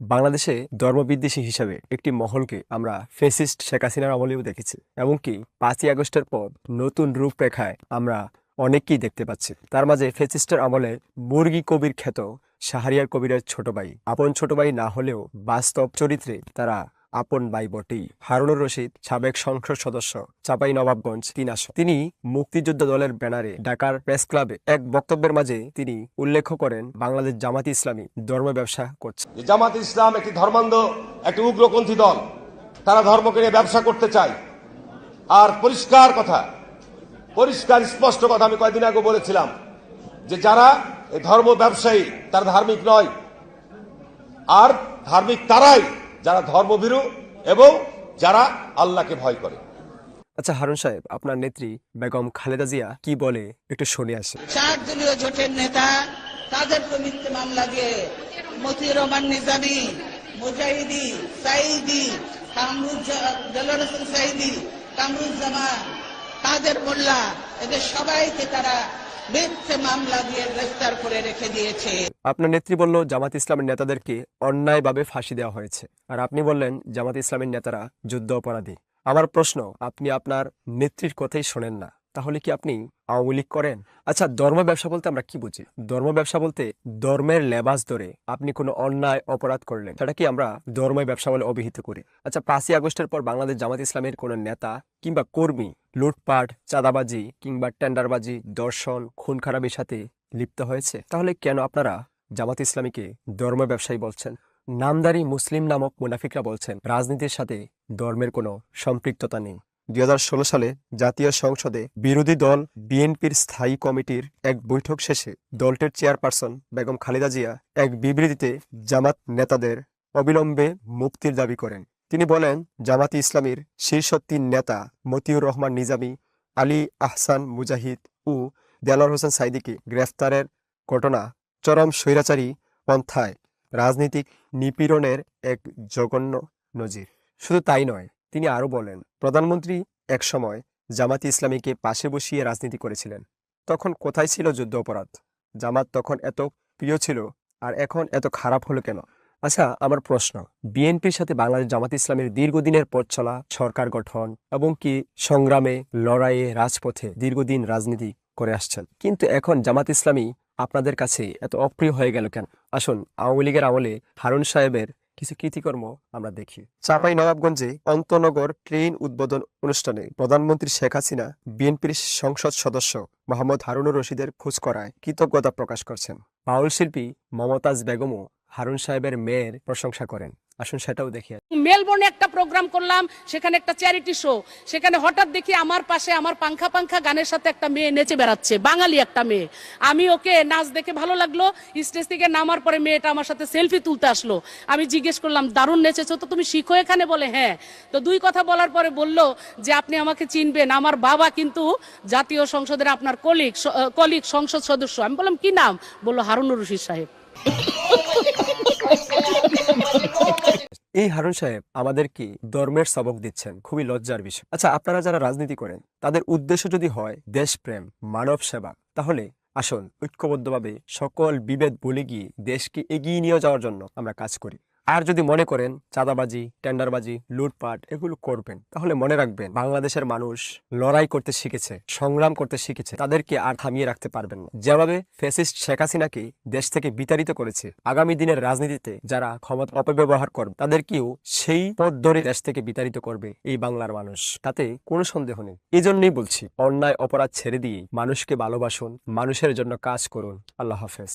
বাংলাদেশে ধর্মবিদ্বেষী হিসাবে একটি মহলকে আমরা ফেসিস্ট শেখ হাসিনার আমলেও দেখেছি, এমনকি পাঁচই আগস্টের পর নতুন রূপরেখায় আমরা অনেককেই দেখতে পাচ্ছি। তার মাঝে ফেসিস্টের আমলে মুরগি কবির খ্যাত শাহরিয়ার কবিরের ছোট ভাই। আপন ছোট ভাই না হলেও বাস্তব চরিত্রে তারা আপন বাই বটেই। হারুনুর রশিদ, সাবেক সংসদ সদস্য, চাপাই নবাবগঞ্জ, তিন আসন। তিনি মুক্তিযুদ্ধ দলের ব্যানারে ঢাকার প্রেস ক্লাবে এক বক্তব্যের মাঝে তিনি উল্লেখ করেন বাংলাদেশ জামাত ইসলামী ধর্ম ব্যবসা করছে। জামাত ইসলাম একটি ধর্মান্ধ, একটি উগ্রপন্থী দল। তারা ধর্মকে নিয়ে ব্যবসা করতে চায়। আর পরিষ্কার কথা, পরিষ্কার স্পষ্ট কথা আমি কয়েকদিন আগে বলেছিলাম যে যারা ধর্ম ব্যবসায়ী, তারা ধার্মিক নয়। আর ধার্মিক তারাই যারা ধর্মভীরু এবং যারা আল্লাহকে ভয় করে। আচ্ছা হারুন সাহেব আপনার নেত্রী বেগম খালেদা জিয়া কি বলে? একটু শুনে আসি। চার দলীয় জোটের নেতা তাদের তো মিথ্যে মামলা দিয়ে মতিউর রহমান নিজামী মুজাহিদি সাইদি কামরুজ্জামান তাদের মোল্লা এদের সবাইকে তারা আপনার নেত্রী বলল, জামাত ইসলামের নেতাদেরকে অন্যায়ভাবে ফাঁসি দেওয়া হয়েছে। আর আপনি বললেন, জামাত ইসলামের নেতারা যুদ্ধ অপরাধী। আমার প্রশ্ন, আপনি আপনার নেত্রীর কথাই শোনেন না। তাহলে কি আপনি আওয়ামী লীগ করেন? আচ্ছা ধর্ম ব্যবসা বলতে আমরা কি বুঝি? ধর্ম ব্যবসা বলতে ধর্মের লেবাস ধরে আপনি কোনো অন্যায় অপরাধ করলেন সেটা কি আমরা ধর্ম ব্যবসা বলে অভিহিত করি? আচ্ছা পাঁচই আগস্টের পর বাংলাদেশ জামাত ইসলামের কোনো নেতা কিংবা কর্মী লুটপাট চাঁদাবাজি কিংবা টেন্ডারবাজি দর্শন খুন খারাপির সাথে লিপ্ত হয়েছে? তাহলে কেন আপনারা জামাত ইসলামীকে ধর্ম ব্যবসায়ী বলছেন? নামদারি মুসলিম নামক মুনাফিকরা বলছেন রাজনীতির সাথে ধর্মের কোনো সম্পৃক্ততা নেই। দুই হাজার ষোলো সালে জাতীয় সংসদে বিরোধী দল বিএনপির স্থায়ী কমিটির এক বৈঠক শেষে দলটির চেয়ারপারসন বেগম খালেদা জিয়া এক বিবৃতিতে জামাত নেতাদের অবিলম্বে মুক্তির দাবি করেন। তিনি বলেন, জামাতি ইসলামীর শীর্ষ তিন নেতা মতিউর রহমান নিজামী, আলী আহসান মুজাহিদ ও দেলার হোসেন সাইদিকে গ্রেফতারের ঘটনা চরম স্বৈরাচারী পন্থায় রাজনৈতিক নিপীড়নের এক জঘন্য নজির। শুধু তাই নয় তিনি আরও বলেন, প্রধানমন্ত্রী একসময় জামাতি ইসলামীকে পাশে বসিয়ে রাজনীতি করেছিলেন। তখন কোথায় ছিল যুদ্ধ অপরাধ? জামাত তখন এত প্রিয় ছিল আর এখন এত খারাপ হলো কেন? আচ্ছা আমার প্রশ্ন, বিএনপির সাথে বাংলাদেশ জামাত ইসলামের দীর্ঘদিনের পথ চলা, সরকার গঠন এবং কি সংগ্রামে লড়াইয়ে রাজপথে দীর্ঘদিন রাজনীতি করে আসছেন? কিন্তু এখন জামাত ইসলামী আপনাদের কাছে এত অপ্রিয় হয়ে গেল কেন? আসুন, আওয়ামী লীগের আমলে হারুন সাহেবের কিছু কৃতিকর্ম আমরা দেখি। চাপাই নবাবগঞ্জে অন্তনগর ট্রেন উদ্বোধন অনুষ্ঠানে প্রধানমন্ত্রী শেখ হাসিনা বিএনপির সংসদ সদস্য মোহাম্মদ হারুনুর রশিদের খোঁজ করায় কৃতজ্ঞতা প্রকাশ করছেন। বাউল শিল্পী মমতাজ বেগমও হারুন সাহেবের মেয়ের প্রশংসা করেন। আসুন সেটাও দেখি। মেলবোর্নে একটা প্রোগ্রাম করলাম, সেখানে একটা চ্যারিটি শো সেখানে হঠাৎ দেখি আমার পাশে আমার পাংখা পাংখা গানের সাথে একটা মেয়ে নেচে বেড়াচ্ছে, বাঙালি একটা মেয়ে। আমি ওকে নাচ দেখে ভালো লাগল স্টেজ থেকে নামার পরে মেয়েটা আমার সাথে সেলফি তুলতে আসলো। আমি জিজ্ঞেস করলাম, দারুণ নেচেছো তো, তুমি শিখো এখানে? বলে হ্যাঁ। তো দুই কথা বলার পরে বলল যে, আপনি আমাকে চিনবেন। আমার বাবা কিন্তু জাতীয় সংসদের আপনার কলিগ কলিগ সংসদ সদস্য। আমি বললাম, কি নাম? বলল, হারুনুর রশিদ সাহেব। এই হারুন সাহেব আমাদের কি ধর্মের সবক দিচ্ছেন? খুবই লজ্জার বিষয়। আচ্ছা আপনারা যারা রাজনীতি করেন, তাদের উদ্দেশ্য যদি হয় দেশপ্রেম, মানব সেবা, তাহলে আসুন ঐক্যবদ্ধভাবে সকল বিভেদ বলে গিয়ে দেশকে এগিয়ে নিয়ে যাওয়ার জন্য আমরা কাজ করি। আর যদি মনে করেন চাঁদাবাজি, টেন্ডারবাজি, লুটপাট এগুলো করবেন, তাহলে মনে রাখবেন বাংলাদেশের মানুষ লড়াই করতে শিখেছে, সংগ্রাম করতে শিখেছে, তাদেরকে আর থামিয়ে রাখতে পারবেন না। যেভাবে ফেসিস্ট শেখ হাসিনাকে দেশ থেকে বিতাড়িত করেছে, আগামী দিনের রাজনীতিতে যারা ক্ষমতা অপব্যবহার করবে, তাদেরকেও সেই পথ ধরে দেশ থেকে বিতাড়িত করবে এই বাংলার মানুষ। তাতে কোনো সন্দেহ নেই। এই জন্যই বলছি, অন্যায় অপরাধ ছেড়ে দিয়ে মানুষকে ভালোবাসুন, মানুষের জন্য কাজ করুন। আল্লাহ হাফেজ।